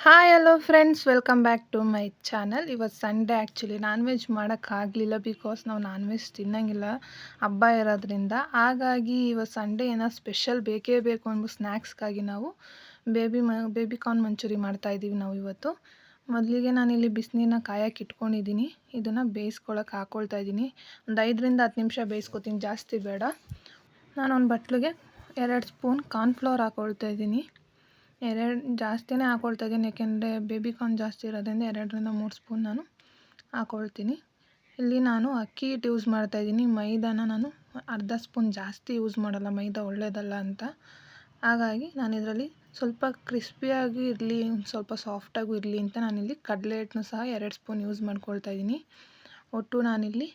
Hi hello friends welcome back to my channel ಇವತ್ತು Sunday actually non veg ಮಾಡೋಕ್ಕಾಗಲಿಲ್ಲ because ನಾವು non veg ತಿನ್ನೋಂಗಿಲ್ಲ. ಹಬ್ಬ ಇರೋದ್ರಿಂದ. ಹಾಗಾಗಿ ಇವತ್ತು ಸಂಡೇ ಏನೋ ಸ್ಪೆಷಲ್ ಬೇಕೇ ಬೇಕು ಅಂದ್ಬಿಟ್ಟು ಸ್ನ್ಯಾಕ್ಸ್ಗಾಗಿ ನಾವು ಬೇಬಿ ಮ ಬೇಬಿ ಕಾರ್ನ್ ಮಂಚೂರಿ ಮಾಡ್ತಾಯಿದ್ದೀವಿ ನಾವು ಇವತ್ತು. ಮೊದಲಿಗೆ ನಾನಿಲ್ಲಿ ಬಿಸಿನೀರನ್ನ ಕಾಯಕ್ಕೆ ಇಟ್ಕೊಂಡಿದ್ದೀನಿ. ಇದನ್ನು ಬೇಯಿಸ್ಕೊಳಕ್ಕೆ ಹಾಕ್ಕೊಳ್ತಾ ಇದ್ದೀನಿ ಒಂದು ಐದರಿಂದ ಹತ್ತು ನಿಮಿಷ ಬೇಯಿಸ್ಕೊತೀನಿ. ಜಾಸ್ತಿ ಬೇಡ. ನಾನು ಒಂದು ಬಟ್ಲಿಗೆ ಎರಡು ಸ್ಪೂನ್ ಕಾರ್ನ್ಫ್ಲವರ್ ಹಾಕ್ಕೊಳ್ತಾ ಇದ್ದೀನಿ ಎರಡು ಜಾಸ್ತಿನೇ ಹಾಕ್ಕೊಳ್ತಾ ಇದ್ದೀನಿ, ಯಾಕೆಂದರೆ ಬೇಬಿ ಕಾರ್ನ್ ಜಾಸ್ತಿ ಇರೋದ್ರಿಂದ ಎರಡರಿಂದ ಮೂರು ಸ್ಪೂನ್ ನಾನು ಹಾಕ್ಕೊಳ್ತೀನಿ ಇಲ್ಲಿ ನಾನು ಅಕ್ಕಿ ಹಿಟ್ಟು ಯೂಸ್ ಮಾಡ್ತಾಯಿದ್ದೀನಿ ಮೈದಾನ ನಾನು ಅರ್ಧ ಸ್ಪೂನ್ ಜಾಸ್ತಿ ಯೂಸ್ ಮಾಡಲ್ಲ, ಮೈದಾ ಒಳ್ಳೆಯದಲ್ಲ ಅಂತ. ಹಾಗಾಗಿ ನಾನು ಇದರಲ್ಲಿ ಸ್ವಲ್ಪ ಕ್ರಿಸ್ಪಿಯಾಗಿ ಇರಲಿ ಸ್ವಲ್ಪ ಸಾಫ್ಟಾಗೂ ಇರಲಿ ಅಂತ ನಾನಿಲ್ಲಿ ಕಡಲೆ ಹಿಟ್ಟನ್ನು ಸಹ ಎರಡು ಸ್ಪೂನ್ ಯೂಸ್ ಮಾಡ್ಕೊಳ್ತಾ ಇದ್ದೀನಿ. ಒಟ್ಟು ನಾನಿಲ್ಲಿ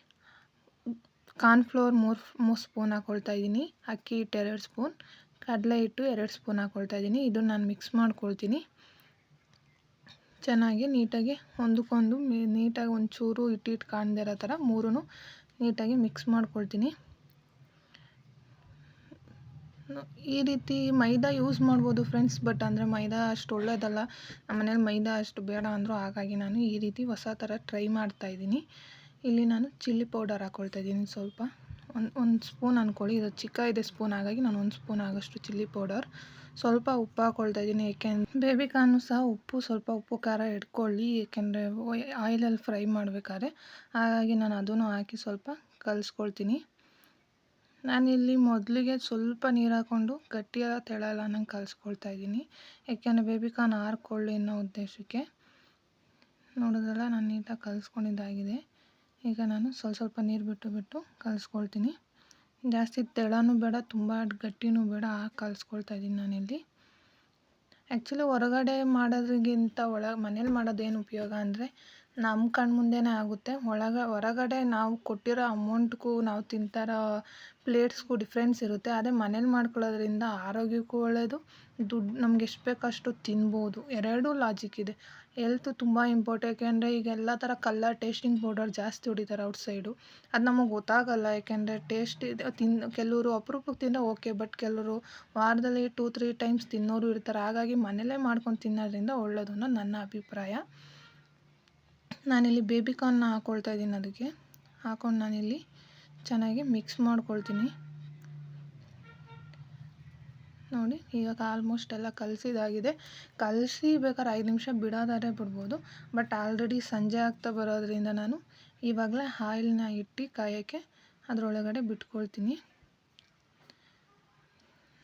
ಕಾರ್ನ್ಫ್ಲೋರ್ ಮೂರು ಮೂರು ಸ್ಪೂನ್ ಹಾಕ್ಕೊಳ್ತಾ ಇದ್ದೀನಿ, ಅಕ್ಕಿ ಹಿಟ್ಟು ಎರಡು ಸ್ಪೂನ್ ಕಡಲೆ ಹಿಟ್ಟು ಎರಡು ಸ್ಪೂನ್ ಹಾಕ್ಕೊಳ್ತಾ ಇದ್ದೀನಿ. ಇದನ್ನು ನಾನು ಮಿಕ್ಸ್ ಮಾಡ್ಕೊಳ್ತೀನಿ. ಚೆನ್ನಾಗಿ ನೀಟಾಗಿ ಒಂದಕ್ಕೊಂದು ನೀಟಾಗಿ ಒಂಚೂರು ಹಿಟ್ಟು ಹಿಟ್ಟು ಕಾಣದೇ ಇರೋ ಥರ ಮೂರೂ ನೀಟಾಗಿ ಮಿಕ್ಸ್ ಮಾಡ್ಕೊಳ್ತೀನಿ. ಈ ರೀತಿ ಮೈದಾ ಯೂಸ್ ಮಾಡ್ಬೋದು ಫ್ರೆಂಡ್ಸ್, ಬಟ್ ಅಂದರೆ ಮೈದಾ ಅಷ್ಟು ಒಳ್ಳೇದಲ್ಲ. ನಮ್ಮ ಮನೇಲಿ ಮೈದಾ ಅಷ್ಟು ಬೇಡ ಅಂದರೂ ಹಾಗಾಗಿ ನಾನು ಈ ರೀತಿ ಹೊಸ ಥರ ಟ್ರೈ ಮಾಡ್ತಾಯಿದ್ದೀನಿ ಇಲ್ಲಿ ನಾನು ಚಿಲ್ಲಿ ಪೌಡರ್ ಹಾಕ್ಕೊಳ್ತಾ ಇದ್ದೀನಿ ಸ್ವಲ್ಪ. ಒಂದು ಒಂದು ಸ್ಪೂನ್ ಅಂದ್ಕೊಳ್ಳಿ ಇದು ಚಿಕ್ಕ ಇದೆ ಸ್ಪೂನ್ ಹಾಗಾಗಿ ನಾನು ಒಂದು ಸ್ಪೂನ್ ಆಗೋಷ್ಟು ಚಿಲ್ಲಿ ಪೌಡರ್. ಸ್ವಲ್ಪ ಉಪ್ಪು ಹಾಕ್ಕೊಳ್ತಾ ಇದ್ದೀನಿ, ಏಕೆಂದ್ರೆ ಬೇಬಿ ಕಾರ್ನು ಸಹ ಉಪ್ಪು, ಸ್ವಲ್ಪ ಉಪ್ಪು, ಖಾರ ಇಟ್ಕೊಳ್ಳಿ, ಏಕೆಂದರೆ ಆಯಿಲಲ್ಲಿ ಫ್ರೈ ಮಾಡಬೇಕಾದ್ರೆ. ಹಾಗಾಗಿ ನಾನು ಅದನ್ನು ಹಾಕಿ ಸ್ವಲ್ಪ ಕಲಿಸ್ಕೊಳ್ತೀನಿ. ನಾನಿಲ್ಲಿ ಮೊದಲಿಗೆ ಸ್ವಲ್ಪ ನೀರು ಹಾಕ್ಕೊಂಡು ಗಟ್ಟಿಯಾದ ತೆಳಲ್ಲ ನಂಗೆ ಕಲಿಸ್ಕೊಳ್ತಾ ಇದ್ದೀನಿ, ಏಕೆಂದರೆ ಬೇಬಿ ಕಾರ್ನ್ ಆರ್ಕೊಳ್ಳಿ ಅನ್ನೋ ಉದ್ದೇಶಕ್ಕೆ. ನೋಡೋದಲ್ಲ ನಾನು ನೀಟಾಗಿ ಕಲಿಸ್ಕೊಂಡಿದ್ದಾಗಿದೆ. ಈಗ ನಾನು ಸ್ವಲ್ಪ ಸ್ವಲ್ಪ ನೀರು ಬಿಟ್ಟು ಬಿಟ್ಟು ಕಲಸ್ಕೊಳ್ತೀನಿ. ಜಾಸ್ತಿ ತೆಳನೂ ಬೇಡ, ತುಂಬ ಗಟ್ಟಿನೂ ಬೇಡ ಹಾಕಿ ಕಲಸ್ಕೊಳ್ತಾ ಇದ್ದೀನಿ ನಾನಿಲ್ಲಿ. ಆ್ಯಕ್ಚುಲಿ ಹೊರಗಡೆ ಮಾಡೋದ್ರಿಗಿಂತ ಒಳಗೆ ಮನೇಲಿ ಮಾಡೋದೇನು ಉಪಯೋಗ ಅಂದರೆ ನಮ್ಮ ಕಣ್ಣು ಮುಂದೆನೇ ಆಗುತ್ತೆ. ಒಳಗೆ, ಹೊರಗಡೆ ನಾವು ಕೊಟ್ಟಿರೋ ಅಮೌಂಟ್ಗೂ ನಾವು ತಿಂತಾರೋ ಪ್ಲೇಟ್ಸ್ಗೂ ಡಿಫ್ರೆನ್ಸ್ ಇರುತ್ತೆ. ಅದೇ ಮನೇಲಿ ಮಾಡ್ಕೊಳ್ಳೋದ್ರಿಂದ ಆರೋಗ್ಯಕ್ಕೂ ಒಳ್ಳೆಯದು ದುಡ್ಡು ನಮ್ಗೆ ಎಷ್ಟು ಬೇಕೋ ಅಷ್ಟು ತಿನ್ಬೋದು. ಎರಡೂ ಲಾಜಿಕ್ ಇದೆ. ಹೆಲ್ತ್ ತುಂಬ ಇಂಪಾರ್ಟೆಂಟ್ ಯಾಕೆಂದರೆ ಈಗ ಎಲ್ಲ ಥರ ಕಲ್ಲರ್ ಟೇಸ್ಟಿಂಗ್ ಪೌಡರ್ ಜಾಸ್ತಿ ಹೊಡಿತಾರೆ ಔಟ್ ಸೈಡು ಅದು ನಮಗೆ ಗೊತ್ತಾಗಲ್ಲ ಏಕೆಂದರೆ ಟೇಸ್ಟ್ ಇದೆ. ಕೆಲವರು ಅಪರೂಪಕ್ಕೆ ತಿಂದರೆ ಓಕೆ ಬಟ್ ಕೆಲವರು ವಾರದಲ್ಲಿ ಟೂ ತ್ರೀ ಟೈಮ್ಸ್ ತಿನ್ನೋರು ಇರ್ತಾರೆ. ಹಾಗಾಗಿ ಮನೇಲೇ ಮಾಡ್ಕೊಂಡು ತಿನ್ನೋದ್ರಿಂದ ಒಳ್ಳೆಯದು ನನ್ನ ಅಭಿಪ್ರಾಯ. ನಾನಿಲ್ಲಿ ಬೇಬಿ ಕಾರ್ನ್ನ ಹಾಕ್ಕೊಳ್ತಾ ಇದ್ದೀನಿ ಅದಕ್ಕೆ. ಹಾಕ್ಕೊಂಡು ನಾನಿಲ್ಲಿ ಚೆನ್ನಾಗಿ ಮಿಕ್ಸ್ ಮಾಡ್ಕೊಳ್ತೀನಿ. ನೋಡಿ, ಇವಾಗ ಆಲ್ಮೋಸ್ಟ್ ಎಲ್ಲ ಕಲಸಿದಾಗಿದೆ. ಕಲಸಿ ಬೇಕಾದ್ರೆ ಐದು ನಿಮಿಷ ಬಿಡೋದಾದ್ರೆ ಬಿಡ್ಬೋದು. ಬಟ್ ಆಲ್ರೆಡಿ ಸಂಜೆ ಆಗ್ತಾ ಬರೋದ್ರಿಂದ ನಾನು ಇವಾಗಲೇ ಆಯಿಲ್ನ ಇಟ್ಟು ಕಾಯೋಕ್ಕೆ ಅದರೊಳಗಡೆ ಬಿಟ್ಕೊಳ್ತೀನಿ.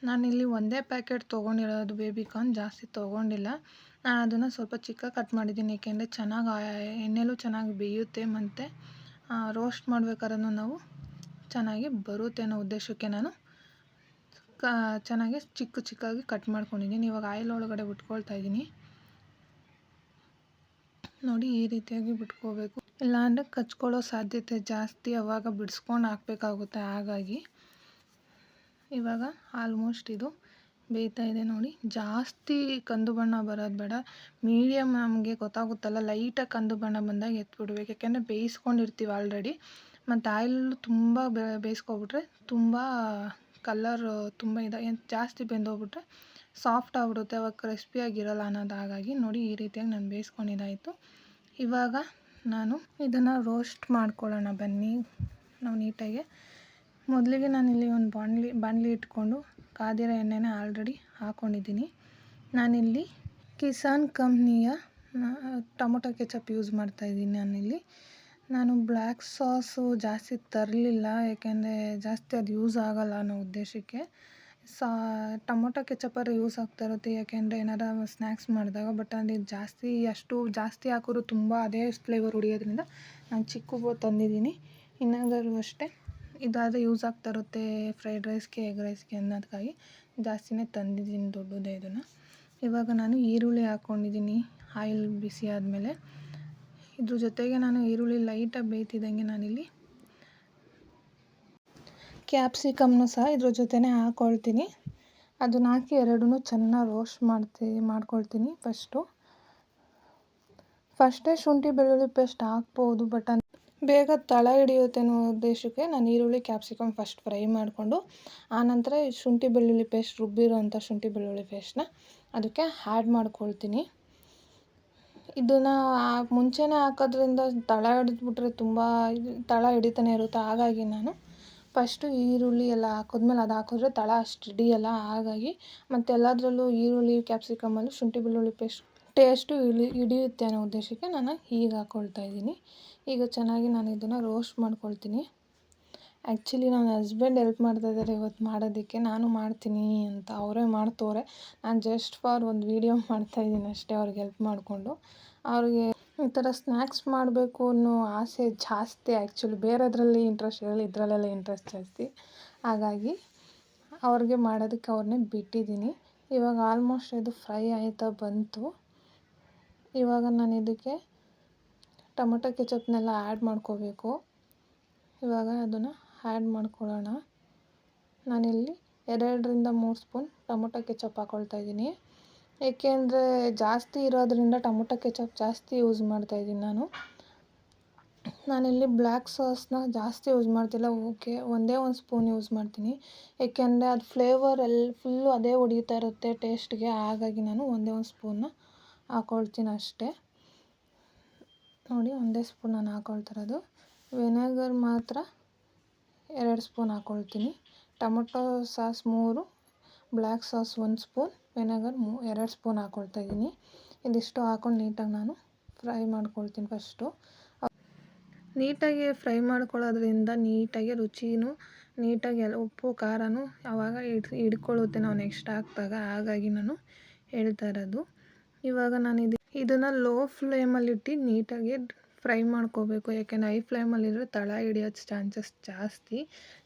ನಾನಿಲ್ಲಿ ಒಂದೇ ಪ್ಯಾಕೆಟ್ ತೊಗೊಂಡಿರೋದು ಬೇಬಿ ಕಾರ್ನ್ ಜಾಸ್ತಿ ತೊಗೊಂಡಿಲ್ಲ. ನಾನು ಅದನ್ನು ಸ್ವಲ್ಪ ಚಿಕ್ಕ ಕಟ್ ಮಾಡಿದ್ದೀನಿ, ಏಕೆಂದರೆ ಚೆನ್ನಾಗಿ ಎಣ್ಣೆಲೂ ಚೆನ್ನಾಗಿ ಬೇಯುತ್ತೆ ಮತ್ತು ರೋಸ್ಟ್ ಮಾಡ್ಬೇಕಾದ್ರೂ ನಾವು ಚೆನ್ನಾಗಿ ಬರುತ್ತೆ ಅನ್ನೋ ಉದ್ದೇಶಕ್ಕೆ ನಾನು ಕ, ಚೆನ್ನಾಗಿ ಚಿಕ್ಕ ಚಿಕ್ಕಾಗಿ ಕಟ್ ಮಾಡ್ಕೊಂಡಿದ್ದೀನಿ. ಇವಾಗ ಆಯಿಲ್ ಒಳಗಡೆ ಬಿಟ್ಕೊಳ್ತಾ ಇದ್ದೀನಿ. ನೋಡಿ ಈ ರೀತಿಯಾಗಿ ಬಿಟ್ಕೋಬೇಕು. ಇಲ್ಲಾಂದರೆ ಕಚ್ಕೊಳ್ಳೋ ಸಾಧ್ಯತೆ ಜಾಸ್ತಿ ಅವಾಗ ಬಿಡಿಸ್ಕೊಂಡು ಹಾಕ್ಬೇಕಾಗುತ್ತೆ, ಹಾಗಾಗಿ ಇವಾಗ ಆಲ್ಮೋಸ್ಟ್ ಇದು ಬೇಯ್ತಾ ಇದೆ ನೋಡಿ. ಜಾಸ್ತಿ ಕಂದು ಬಣ್ಣ ಬರೋದು ಬೇಡ. ಮೀಡಿಯಮ್ ನಮಗೆ ಗೊತ್ತಾಗುತ್ತಲ್ಲ ಲೈಟಾಗಿ ಕಂದು ಬಣ್ಣ ಬಂದಾಗ ಎತ್ಬಿಡ್ಬೇಕು. ಯಾಕೆಂದರೆ ಬೇಯಿಸ್ಕೊಂಡಿರ್ತೀವಿ ಆಲ್ರೆಡಿ ಮತ್ತು ಆಯಿಲ್ ತುಂಬ ಬೇಯಿಸ್ಕೊಬಿಟ್ರೆ ತುಂಬ ಕಲ್ಲರ್ ತುಂಬ ಇದೆ ಜಾಸ್ತಿ ಬೆಂದೋಗ್ಬಿಟ್ರೆ ಸಾಫ್ಟ್ ಆಗಿಬಿಡುತ್ತೆ. ಅವಾಗ ಕ್ರಿಸ್ಪಿಯಾಗಿರಲ್ಲ ಅನ್ನೋದು ಹಾಗಾಗಿ ನೋಡಿ ಈ ರೀತಿಯಾಗಿ ನಾನು ಬೇಯಿಸ್ಕೊಂಡಿದ್ದಾಯಿತು. ಇವಾಗ ನಾನು ಇದನ್ನು ರೋಸ್ಟ್ ಮಾಡ್ಕೊಳ್ಳೋಣ ಬನ್ನಿ. ನಾವು ನೀಟಾಗಿ ಮೊದಲಿಗೆ ನಾನಿಲ್ಲಿ ಒಂದು ಬಾಣಲಿ ಬಾಣಲಿ ಇಟ್ಕೊಂಡು ಕಾದಿರೋ ಎಣ್ಣೆನ ಆಲ್ರೆಡಿ ಹಾಕ್ಕೊಂಡಿದ್ದೀನಿ ನಾನಿಲ್ಲಿ ಕಿಸಾನ್ ಕಂಪ್ನಿಯ ಟೊಮೊಟೊ ಕೆಚಪ್ ಯೂಸ್ ಮಾಡ್ತಾಯಿದ್ದೀನಿ ನಾನಿಲ್ಲಿ. ನಾನು ಬ್ಲ್ಯಾಕ್ ಸಾಸು ಜಾಸ್ತಿ ತರಲಿಲ್ಲ ಏಕೆಂದರೆ ಜಾಸ್ತಿ ಅದು ಯೂಸ್ ಆಗೋಲ್ಲ ಅನ್ನೋ ಉದ್ದೇಶಕ್ಕೆ. ಸಾ, ಟೊಮೊಟೊ ಕೆಚಪರ ಯೂಸ್ ಆಗ್ತಾ ಇರುತ್ತೆ, ಯಾಕೆಂದರೆ ಏನಾರ ಸ್ನ್ಯಾಕ್ಸ್ ಮಾಡಿದಾಗ, ಬಟ್ ಅಲ್ಲಿ ಜಾಸ್ತಿ, ಅಷ್ಟು ಜಾಸ್ತಿ ಹಾಕಿದ್ರು ತುಂಬ ಅದೇ ಫ್ಲೇವರ್ ಹೊಡಿಯೋದ್ರಿಂದ ನಾನು ಚಿಕ್ಕ ತಂದಿದ್ದೀನಿ. ಇನ್ನಾದರೂ ಅಷ್ಟೇ. ಇದಾದರೆ ಯೂಸ್ ಆಗ್ತಾ ಇರುತ್ತೆ ಫ್ರೈಡ್ ರೈಸ್ಗೆ ಎಗ್ ರೈಸ್ಗೆ ಅನ್ನೋದಕ್ಕಾಗಿ ಜಾಸ್ತಿನೇ ತಂದಿದ್ದೀನಿ ದೊಡ್ಡದೇ ಇದನ್ನು. ಇವಾಗ ನಾನು ಈರುಳ್ಳಿ ಹಾಕ್ಕೊಂಡಿದ್ದೀನಿ ಆಯಿಲ್ ಬಿಸಿ ಆದಮೇಲೆ. ಇದ್ರ ಜೊತೆಗೆ ನಾನು ಈರುಳ್ಳಿ ಲೈಟಾಗಿ ಬೇಯ್ತಿದ್ದಂಗೆ ನಾನಿಲ್ಲಿ ಕ್ಯಾಪ್ಸಿಕಮ್ನು ಸಹ ಇದ್ರ ಜೊತೆನೇ ಹಾಕ್ಕೊಳ್ತೀನಿ ಅದನ್ನ ಹಾಕಿ ಎರಡೂ ಚೆನ್ನಾಗಿ ರೋಸ್ಟ್ ಮಾಡ್ತೀವಿ ಮಾಡ್ಕೊಳ್ತೀನಿ ಫಸ್ಟು ಫಸ್ಟೇ ಶುಂಠಿ ಬೆಳ್ಳುಳ್ಳಿ ಪೇಸ್ಟ್ ಹಾಕ್ಬೋದು ಬಟ್ ಬೇಗ ತಳ ಹಿಡಿಯುತ್ತೆ ಅನ್ನೋ ಉದ್ದೇಶಕ್ಕೆ ನಾನು ಈರುಳ್ಳಿ ಕ್ಯಾಪ್ಸಿಕಮ್ ಫಸ್ಟ್ ಫ್ರೈ ಮಾಡಿಕೊಂಡು ಆನಂತರ ಶುಂಠಿ ಬೆಳ್ಳುಳ್ಳಿ ಪೇಸ್ಟ್ ರುಬ್ಬಿರೋಂಥ ಶುಂಠಿ ಬೆಳ್ಳುಳ್ಳಿ ಪೇಸ್ಟ್ನ ಅದಕ್ಕೆ ಆ್ಯಡ್ ಮಾಡ್ಕೊಳ್ತೀನಿ. ಇದನ್ನು ಮುಂಚೆನೇ ಹಾಕೋದ್ರಿಂದ ತಳ ಹಿಡಿದ್ಬಿಟ್ರೆ ತುಂಬ ತಳ ಹಿಡಿತಾನೆ ಇರುತ್ತೆ. ಹಾಗಾಗಿ ನಾನು ಫಸ್ಟು ಈರುಳ್ಳಿ ಎಲ್ಲ ಹಾಕಿದ್ಮೇಲೆ ಅದು ಹಾಕಿದ್ರೆ ತಳ ಅಷ್ಟು ಹಿಡಿಯಲ್ಲ ಹಾಗಾಗಿ ಮತ್ತೆ ಎಲ್ಲದರಲ್ಲೂ ಈರುಳ್ಳಿ ಕ್ಯಾಪ್ಸಿಕಮ್ಮಲ್ಲೂ ಶುಂಠಿ ಬೆಳ್ಳುಳ್ಳಿ ಪೇಸ್ಟ್ ಟೇಸ್ಟು ಇಳಿ, ಹಿಡಿಯುತ್ತೆ ಅನ್ನೋ ಉದ್ದೇಶಕ್ಕೆ ನಾನು ಹೀಗೆ ಹಾಕ್ಕೊಳ್ತಾ ಇದ್ದೀನಿ. ಈಗ ಚೆನ್ನಾಗಿ ನಾನು ಇದನ್ನು ರೋಸ್ಟ್ ಮಾಡ್ಕೊಳ್ತೀನಿ. ಆ್ಯಕ್ಚುಲಿ ನನ್ನ ಹಸ್ಬೆಂಡ್ ಹೆಲ್ಪ್ ಮಾಡ್ತಾಯಿದ್ದಾರೆ ಇವತ್ತು ಮಾಡೋದಕ್ಕೆ. ನಾನು ಮಾಡ್ತೀನಿ ಅಂತ ಅವರೇ ಮಾಡ್ತವ್ರೆ. ನಾನು ಜಸ್ಟ್ ಫಾರ್ ಒಂದು ವೀಡಿಯೋ ಮಾಡ್ತಾಯಿದ್ದೀನಿ ಅಷ್ಟೇ ಅವ್ರಿಗೆ ಹೆಲ್ಪ್ ಮಾಡಿಕೊಂಡು. ಅವ್ರಿಗೆ ಈ ಥರ ಸ್ನ್ಯಾಕ್ಸ್ ಮಾಡಬೇಕು ಅನ್ನೋ ಆಸೆ ಜಾಸ್ತಿ ಆ್ಯಕ್ಚುಲಿ ಬೇರೆದ್ರಲ್ಲಿ ಇಂಟ್ರೆಸ್ಟ್ ಇರಲಿ ಇದರಲ್ಲೆಲ್ಲ ಇಂಟ್ರೆಸ್ಟ್ ಜಾಸ್ತಿ. ಹಾಗಾಗಿ ಅವ್ರಿಗೆ ಮಾಡೋದಕ್ಕೆ ಅವ್ರನ್ನೇ ಬಿಟ್ಟಿದ್ದೀನಿ. ಇವಾಗ ಆಲ್ಮೋಸ್ಟ್ ಇದು ಫ್ರೈ ಆಯ್ತಾ ಬಂತು. ಇವಾಗ ನಾನು ಇದಕ್ಕೆ ಟೊಮೊಟೊ ಕೆಚಪ್ನೆಲ್ಲ ಆ್ಯಡ್ ಮಾಡ್ಕೋಬೇಕು. ಇವಾಗ ಅದನ್ನು ಆ್ಯಡ್ ಮಾಡ್ಕೊಳ್ಳೋಣ. ನಾನಿಲ್ಲಿ ಎರಡರಿಂದ ಮೂರು ಸ್ಪೂನ್ ಟೊಮೊಟೊ ಕೆಚಪ್ ಹಾಕ್ಕೊಳ್ತಾ ಇದ್ದೀನಿ. ಏಕೆಂದರೆ ಜಾಸ್ತಿ ಇರೋದರಿಂದ ಟೊಮೊಟೊ ಕೆಚಪ್ ಜಾಸ್ತಿ ಯೂಸ್ ಮಾಡ್ತಾಯಿದ್ದೀನಿ ನಾನು. ನಾನಿಲ್ಲಿ ಬ್ಲ್ಯಾಕ್ ಸಾಸ್ನ ಜಾಸ್ತಿ ಯೂಸ್ ಮಾಡ್ತಿಲ್ಲ. ಓಕೆ, ಒಂದೇ ಒಂದು ಸ್ಪೂನ್ ಯೂಸ್ ಮಾಡ್ತೀನಿ. ಏಕೆಂದರೆ ಅದು ಫ್ಲೇವರ್ ಎಲ್ಲ ಫುಲ್ಲು ಅದೇ ಹೊಡಿತಾ ಇರುತ್ತೆ ಟೇಸ್ಟ್ಗೆ. ಹಾಗಾಗಿ ನಾನು ಒಂದೇ ಒಂದು ಸ್ಪೂನ್ನ ಹಾಕ್ಕೊಳ್ತೀನಿ ಅಷ್ಟೇ. ನೋಡಿ, ಒಂದೇ ಸ್ಪೂನ್ ನಾನು ಹಾಕ್ಕೊಳ್ತಿರೋದು ವಿನೆಗರ್ ಮಾತ್ರ ಎರಡು ಸ್ಪೂನ್ ಹಾಕ್ಕೊಳ್ತೀನಿ ಟೊಮೊಟೊ ಸಾಸ್ ಮೂರು, ಬ್ಲ್ಯಾಕ್ ಸಾಸ್ ಒಂದು ಸ್ಪೂನ್, ವಿನೆಗರ್ ಮೂ, ಎರಡು ಸ್ಪೂನ್ ಹಾಕ್ಕೊಳ್ತಾ ಇದ್ದೀನಿ. ಇದಿಷ್ಟು ಹಾಕೊಂಡು ನೀಟಾಗಿ ನಾನು ಫ್ರೈ ಮಾಡ್ಕೊಳ್ತೀನಿ ಫಸ್ಟು. ನೀಟಾಗಿ ಫ್ರೈ ಮಾಡ್ಕೊಳ್ಳೋದ್ರಿಂದ ನೀಟಾಗಿ ರುಚಿನೂ, ನೀಟಾಗಿ ಎಲ್ಲ ಉಪ್ಪು, ಖಾರನೂ ಯಾವಾಗ ಹಿಡ್, ಹಿಡ್ಕೊಳ್ಳುತ್ತೆ ನಾವು ನೆಕ್ಸ್ಟ್ ಹಾಕಿದಾಗ, ಹಾಗಾಗಿ ನಾನು ಹೇಳ್ತಾ ಇರೋದು. ಇವಾಗ ನಾನು ಇದು ಇದನ್ನು ಲೋ ಫ್ಲೇಮಲ್ಲಿಟ್ಟು ನೀಟಾಗಿ ಫ್ರೈ ಮಾಡ್ಕೋಬೇಕು. ಯಾಕೆಂದರೆ ಹೈ ಫ್ಲೇಮಲ್ಲಿದ್ರೆ ತಳ ಹಿಡಿಯೋ ಚಾನ್ಸಸ್ ಜಾಸ್ತಿ.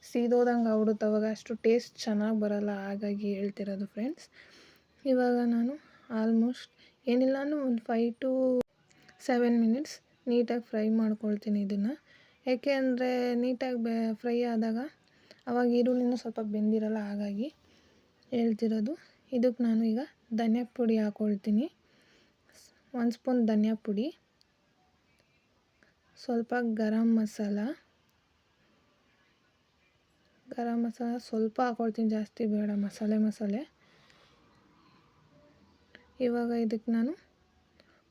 ಸೀದೋದಂಗೆ ಆಗ್ಬಿಡುತ್ತೆ. ಅವಾಗ ಅಷ್ಟು ಟೇಸ್ಟ್ ಚೆನ್ನಾಗಿ ಬರೋಲ್ಲ. ಹಾಗಾಗಿ ಹೇಳ್ತಿರೋದು ಫ್ರೆಂಡ್ಸ್ ಇವಾಗ ನಾನು ಆಲ್ಮೋಸ್ಟ್ ಏನಿಲ್ಲ ಅಂದರೂ ಒಂದು ಫೈವ್ ಟು ಸೆವೆನ್ ಮಿನಿಟ್ಸ್ ನೀಟಾಗಿ ಫ್ರೈ ಮಾಡ್ಕೊಳ್ತೀನಿ ಇದನ್ನು. ಯಾಕೆ ಅಂದರೆ ನೀಟಾಗಿ ಬೆ, ಫ್ರೈ ಆದಾಗ ಅವಾಗ ಈರುಳ್ಳಿನೂ ಸ್ವಲ್ಪ ಬೆಂದಿರಲ್ಲ. ಹಾಗಾಗಿ ಹೇಳ್ತಿರೋದು. ಇದಕ್ಕೆ ನಾನು ಈಗ ಧನಿಯಾ ಪುಡಿ ಹಾಕ್ಕೊಳ್ತೀನಿ ಒಂದು ಸ್ಪೂನ್ ಧನಿಯಾ ಪುಡಿ, ಸ್ವಲ್ಪ ಗರಂ ಮಸಾಲ. ಗರಂ ಮಸಾಲ ಸ್ವಲ್ಪ ಹಾಕ್ಕೊಳ್ತೀನಿ ಜಾಸ್ತಿ ಬೇಡ, ಮಸಾಲೆ ಮಸಾಲೆ. ಇವಾಗ ಇದಕ್ಕೆ ನಾನು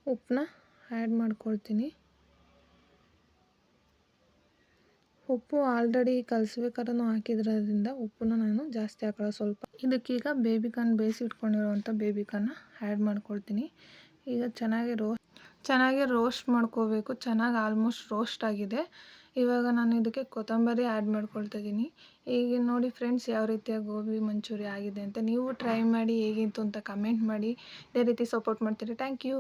ಉಪ್ಪನ್ನ ಆ್ಯಡ್ ಮಾಡ್ಕೊಳ್ತೀನಿ. ಉಪ್ಪು ಆಲ್ರೆಡಿ ಕಲಿಸ್ಬೇಕಾದ್ರೂ ಹಾಕಿದ್ರಿಂದ ಉಪ್ಪನ್ನ ನಾನು ಜಾಸ್ತಿ ಹಾಕೋಲ್ಲ, ಸ್ವಲ್ಪ. ಇದಕ್ಕೀಗ ಬೇಬಿಕಾರ್ನ್ ಬೇಯಿಸಿಟ್ಕೊಂಡಿರುವಂಥ ಬೇಬಿಕಾರ್ನ ಆ್ಯಡ್ ಮಾಡ್ಕೊಳ್ತೀನಿ. ಈಗ ಚೆನ್ನಾಗಿ ರೋ, ಚೆನ್ನಾಗಿ ರೋಸ್ಟ್ ಮಾಡ್ಕೋಬೇಕು. ಚೆನ್ನಾಗಿ ಆಲ್ಮೋಸ್ಟ್ ರೋಸ್ಟ್ ಆಗಿದೆ. ಇವಾಗ ನಾನು ಇದಕ್ಕೆ ಕೊತ್ತಂಬರಿ ಆ್ಯಡ್ ಮಾಡ್ಕೊಳ್ತಾ ಇದ್ದೀನಿ. ಈಗ ನೋಡಿ ಫ್ರೆಂಡ್ಸ್ ಯಾವ ರೀತಿಯ ಗೋಬಿ ಮಂಚೂರಿ ಆಗಿದೆ ಅಂತ ನೀವು ಟ್ರೈ ಮಾಡಿ ಹೇಗಿತ್ತು ಅಂತ ಕಮೆಂಟ್ ಮಾಡಿ. ಇದೇ ರೀತಿ ಸಪೋರ್ಟ್ ಮಾಡ್ತೀರಿ. Thank you